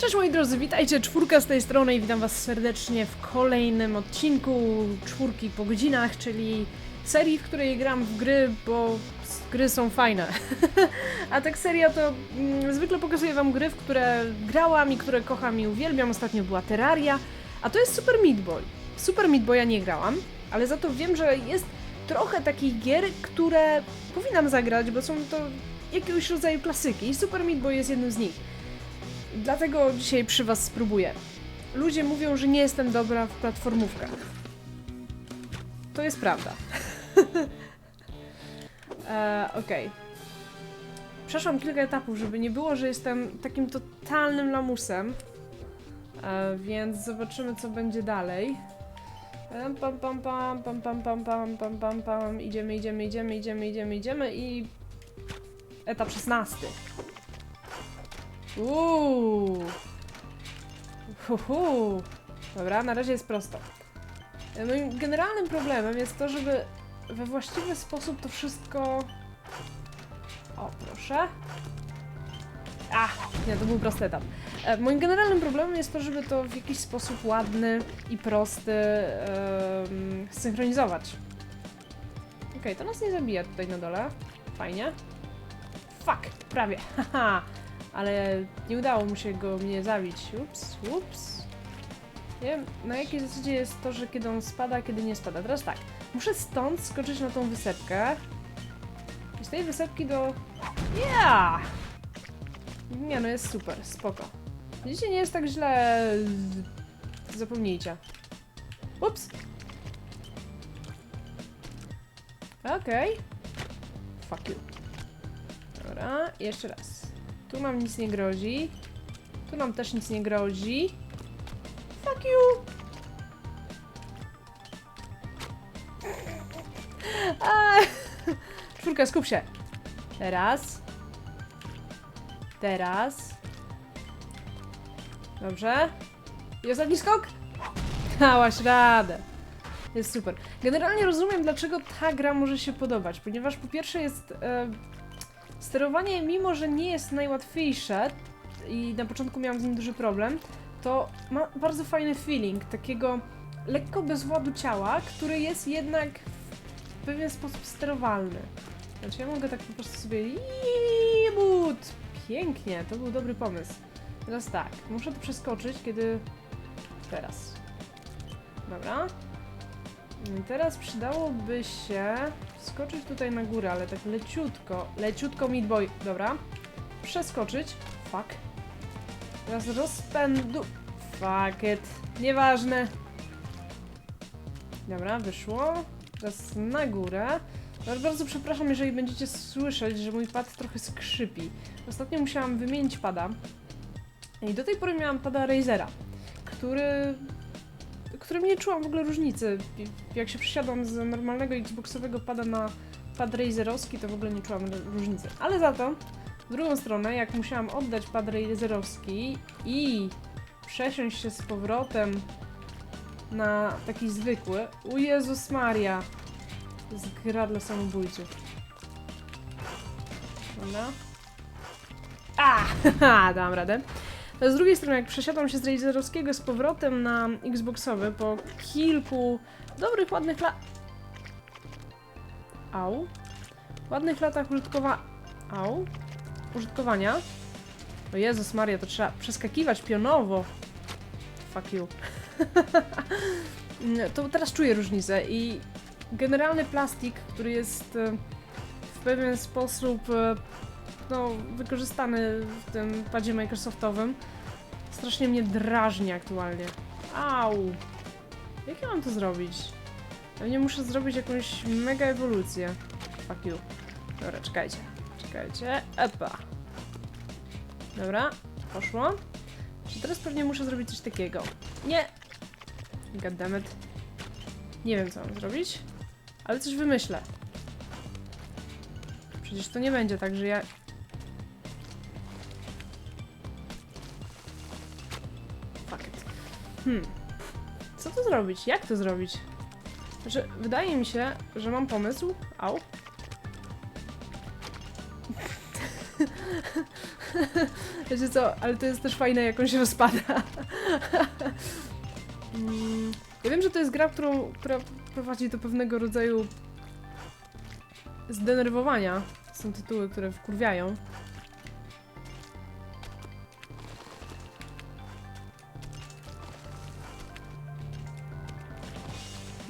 Cześć moi drodzy, witajcie, czwórka z tej strony i witam was serdecznie w kolejnym odcinku czwórki po godzinach, czyli serii, w której gram w gry, bo gry są fajne. A tak seria to mm, zwykle pokazuję wam gry, w które grałam i które kocham i uwielbiam. Ostatnio była Terraria, a to jest Super Meat Boy. Super Meat Boya nie grałam, ale za to wiem, że jest trochę takich gier, które powinnam zagrać, bo są to jakiegoś rodzaju klasyki i Super Meat Boy jest jednym z nich. Dlatego dzisiaj przy Was spróbuję. Ludzie mówią, że nie jestem dobra w platformówkach. To jest prawda. e, Okej. Przeszłam kilka etapów, żeby nie było, że jestem takim totalnym lamusem. E, więc zobaczymy, co będzie dalej. E, Pam, pam, pam, pam, pam, pam, pam, pam, pam, pam. Idziemy, idziemy, idziemy, idziemy, idziemy, idziemy i... Etap 16. Uuu. Huhu. Dobra, na razie jest prosto. E, Moim generalnym problemem jest to, żeby we właściwy sposób to wszystko... O, proszę. A, nie, to był prosty etap. E, Moim generalnym problemem jest to, żeby to w jakiś sposób ładny i prosty synchronizować. Okej, to nas nie zabija tutaj na dole. Fajnie. Fuck, prawie. Haha ale nie udało mu się go mnie zabić. Ups, ups. Nie wiem, na jakiej zasadzie jest to, że kiedy on spada, kiedy nie spada. Teraz tak, muszę stąd skoczyć na tą wysepkę. I z tej wysepki do... Yeah! Nie no, jest super, spoko. Widzicie, nie jest tak źle... Zapomnijcie. Ups! Okej. Fuck you. Dobra, jeszcze raz. Tu nam nic nie grozi. Tu nam też nic nie grozi. Fuck you! A, Czwórka, skup się. Teraz. Teraz. Dobrze. I ostatni skok? Dałaś radę. Jest super. Generalnie rozumiem, dlaczego ta gra może się podobać, ponieważ po pierwsze jest... E, Sterowanie, mimo że nie jest najłatwiejsze i na początku miałam z nim duży problem, to ma bardzo fajny feeling takiego lekko bezwładu ciała, który jest jednak w pewien sposób sterowalny. Znaczy ja mogę tak po prostu sobie but Pięknie, to był dobry pomysł. Teraz tak, muszę to przeskoczyć, kiedy... Teraz. Dobra. Teraz przydałoby się skoczyć tutaj na górę, ale tak leciutko, leciutko midboy, dobra. Przeskoczyć, fuck. Teraz rozpędu, fuck it, nieważne. Dobra, wyszło. Teraz na górę. Bardzo przepraszam, jeżeli będziecie słyszeć, że mój pad trochę skrzypi. Ostatnio musiałam wymienić pada. I do tej pory miałam pada Razera, który którym nie czułam w ogóle różnicy. Jak się przesiadłam z normalnego Xboxowego pada na pad Razerowski, to w ogóle nie czułam różnicy. Ale za to, w drugą stronę, jak musiałam oddać pad Razerowski i przesiąść się z powrotem na taki zwykły, u Jezus Maria, to jest gra dla samobójców. Dobra. A, dałam radę. Z drugiej strony, jak przesiadłam się z Razerowskiego z powrotem na Xboxowy po kilku dobrych, ładnych lat... Au. Ładnych latach użytkowa... Au. Użytkowania. O Jezus Maria, to trzeba przeskakiwać pionowo. Fuck you. to teraz czuję różnicę i generalny plastik, który jest e, w pewien sposób e, no, wykorzystany w tym padzie Microsoftowym, strasznie mnie drażni aktualnie. Au! Jak ja mam to zrobić? Pewnie muszę zrobić jakąś mega ewolucję. Fuck you. Dobra, czekajcie. Czekajcie. Epa. Dobra, poszło. I teraz pewnie muszę zrobić coś takiego. Nie! Goddammit. Nie wiem, co mam zrobić, ale coś wymyślę. Przecież to nie będzie tak, że ja Hmm. Co to zrobić? Jak to zrobić? Znaczy, wydaje mi się, że mam pomysł. Au. Wiecie co, ale to jest też fajne, jak on się rozpada. Mm, ja wiem, że to jest gra, którą, która prowadzi do pewnego rodzaju zdenerwowania. Są tytuły, które wkurwiają.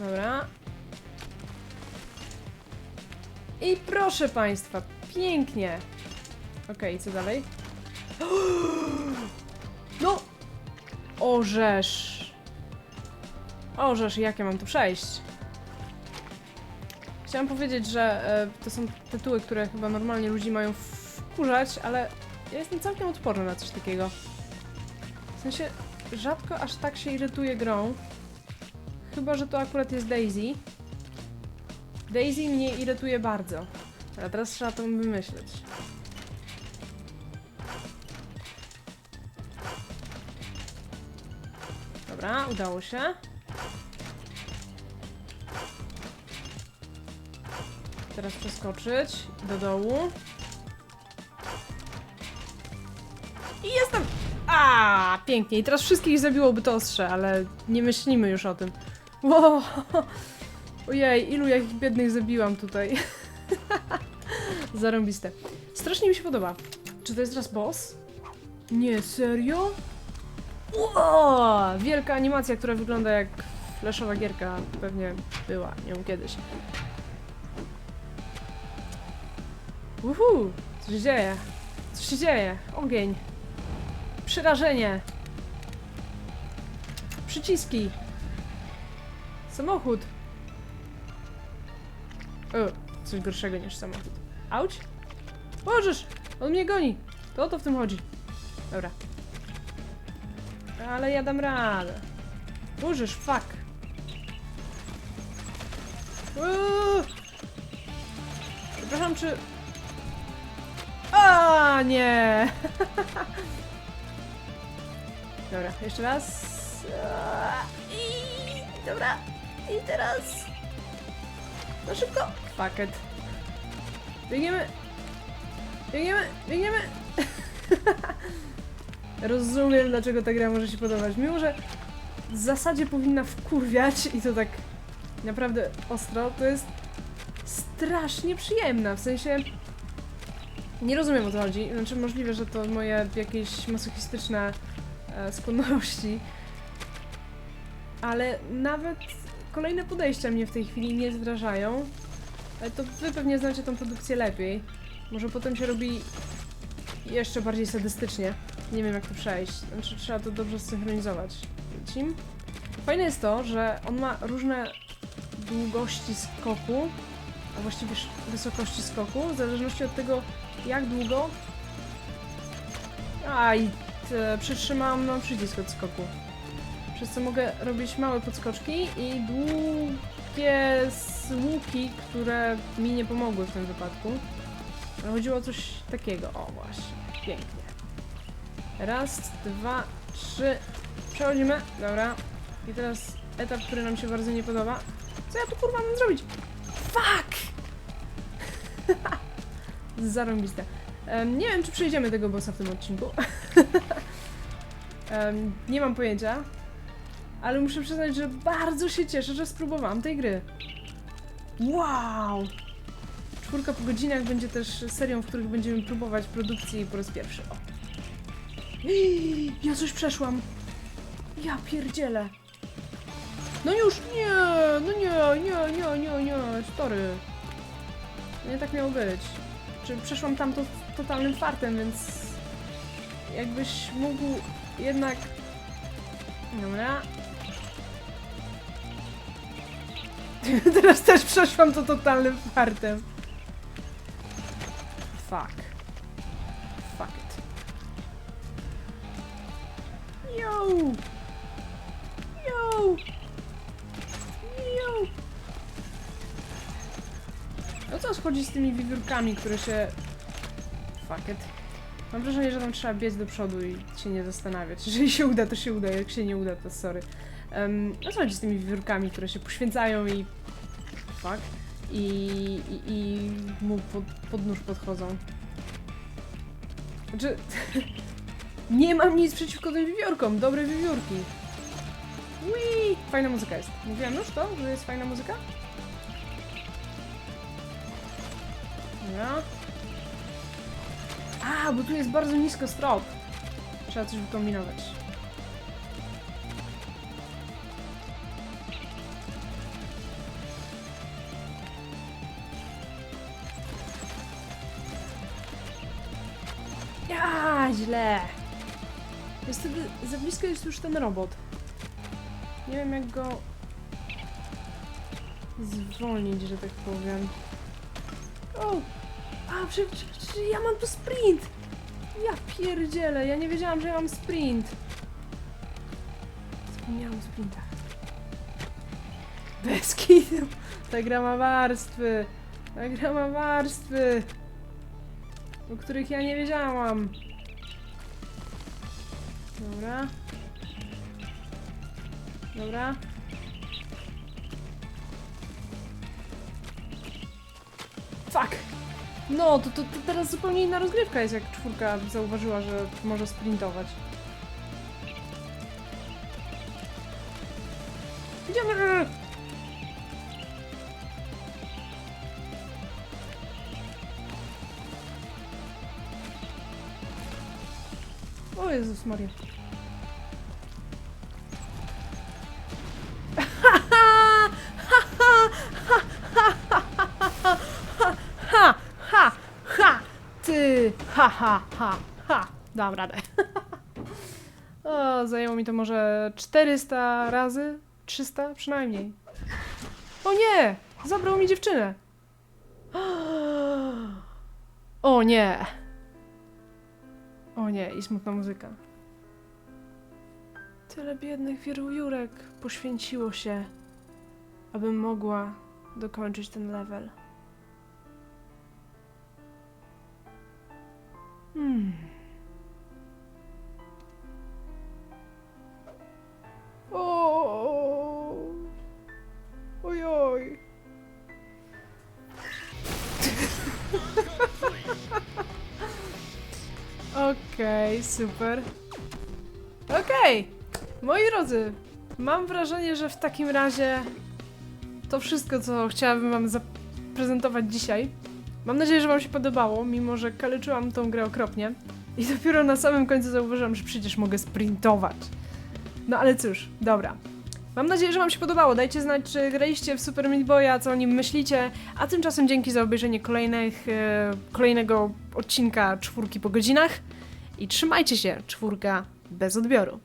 Dobra. I proszę Państwa, pięknie. Okej, co dalej? No! Orzesz. Orzesz, jak ja mam tu przejść? Chciałam powiedzieć, że e, to są tytuły, które chyba normalnie ludzi mają wkurzać, ale ja jestem całkiem odporna na coś takiego. W sensie, rzadko aż tak się irytuję grą. Chyba, że to akurat jest Daisy. Daisy mnie irytuje bardzo. Ale teraz trzeba to wymyśleć. Dobra, udało się. Teraz przeskoczyć do dołu. I jestem! A, pięknie. I teraz wszystkich zabiłoby to ostrze, ale nie myślimy już o tym. Wow. Ojej, ilu ja ich biednych zabiłam tutaj. Zarąbiste. Strasznie mi się podoba. Czy to jest teraz boss? Nie, serio? Wow, wielka animacja, która wygląda jak flashowa gierka. Pewnie była nią kiedyś. Uhu, co się dzieje? Co się dzieje? Ogień. Przerażenie. Przyciski. Samochód. O, coś gorszego niż samochód. Auć? Możesz! On mnie goni! To o to w tym chodzi. Dobra. Ale ja dam radę. Możesz, fuck. Uuu. Przepraszam, czy... A nie! Dobra, jeszcze raz. Dobra. I teraz. No szybko. It. Biegniemy. Biegniemy, biegniemy. Rozumiem, dlaczego ta gra może się podobać. Mimo, że w zasadzie powinna wkurwiać i to tak naprawdę ostro, to jest strasznie przyjemna. W sensie nie rozumiem o co chodzi. Znaczy możliwe, że to moje jakieś masochistyczne e, skłonności. Ale nawet kolejne podejścia mnie w tej chwili nie zdrażają. Ale to wy pewnie znacie tą produkcję lepiej. Może potem się robi jeszcze bardziej sadystycznie. Nie wiem jak to przejść. Znaczy trzeba to dobrze zsynchronizować. Lecim. Fajne jest to, że on ma różne długości skoku, a właściwie wysokości skoku, w zależności od tego jak długo... A i te, przytrzymałam mam przycisk od skoku. Przez co mogę robić małe podskoczki i długie łuki, które mi nie pomogły w tym wypadku. Chodziło o coś takiego. O właśnie, pięknie. Raz, dwa, trzy. Przechodzimy. Dobra. I teraz etap, który nam się bardzo nie podoba. Co ja tu kurwa mam zrobić? Fuck! Zarąbiste. Em, nie wiem, czy przejdziemy tego bossa w tym odcinku. Em, nie mam pojęcia. Ale muszę przyznać, że bardzo się cieszę, że spróbowałam tej gry. Wow! Czwórka po godzinach będzie też serią, w których będziemy próbować produkcji po raz pierwszy. O. Ja coś przeszłam. Ja pierdzielę. No już, nie, no nie, nie, nie, nie, nie, story. Nie tak miało być. Czy przeszłam tam to totalnym fartem, więc jakbyś mógł jednak... Dobra. Teraz też przeszłam to totalnym fartem. Fuck. Fuck it. Yo! Yo! Yo! No co schodzi z tymi wiewiórkami, które się... Fuck it. Mam wrażenie, że tam trzeba biec do przodu i się nie zastanawiać. Jeżeli się uda, to się uda, jak się nie uda, to sorry. Um, no co chodzi z tymi wiewiórkami, które się poświęcają i... Fuck. I, i, i mu pod, pod nóż podchodzą. Znaczy... nie mam nic przeciwko tym wiewiórkom. Dobre wiewiórki. Ui, Fajna muzyka jest. Mówiłem już to, że jest fajna muzyka? Dobra. A, bo tu jest bardzo nisko strop. Trzeba coś wykombinować. Ja, źle. Jest za blisko jest już ten robot. Nie wiem jak go zwolnić, że tak powiem. O! A, przecież ja mam tu sprint! Ja pierdzielę, ja nie wiedziałam, że ja mam sprint. Zapomniałam o sprintach. Bez kitu. Ta gra ma warstwy. Ta gra ma warstwy. O których ja nie wiedziałam. Dobra. Dobra. Fuck! No, to, to, to teraz zupełnie inna rozgrywka jest, jak czwórka zauważyła, że może sprintować. Idziemy! O Jezus Maria. Ha, ha, ha, ha! Dam radę. O, zajęło mi to może 400 razy? 300 przynajmniej. O nie! Zabrał mi dziewczynę! O nie! O nie, i smutna muzyka. Tyle biednych wierująrek poświęciło się, abym mogła dokończyć ten level. Hmm. O. Ojoj. Okej, super. Okej, moi drodzy, mam wrażenie, że w takim razie to wszystko, co chciałabym wam zaprezentować dzisiaj. Mam nadzieję, że wam się podobało, mimo że kaleczyłam tą grę okropnie. I dopiero na samym końcu zauważyłam, że przecież mogę sprintować. No ale cóż, dobra. Mam nadzieję, że wam się podobało. Dajcie znać, czy graliście w Super Meat Boya, co o nim myślicie. A tymczasem dzięki za obejrzenie kolejnych, e, kolejnego odcinka czwórki po godzinach. I trzymajcie się, czwórka bez odbioru.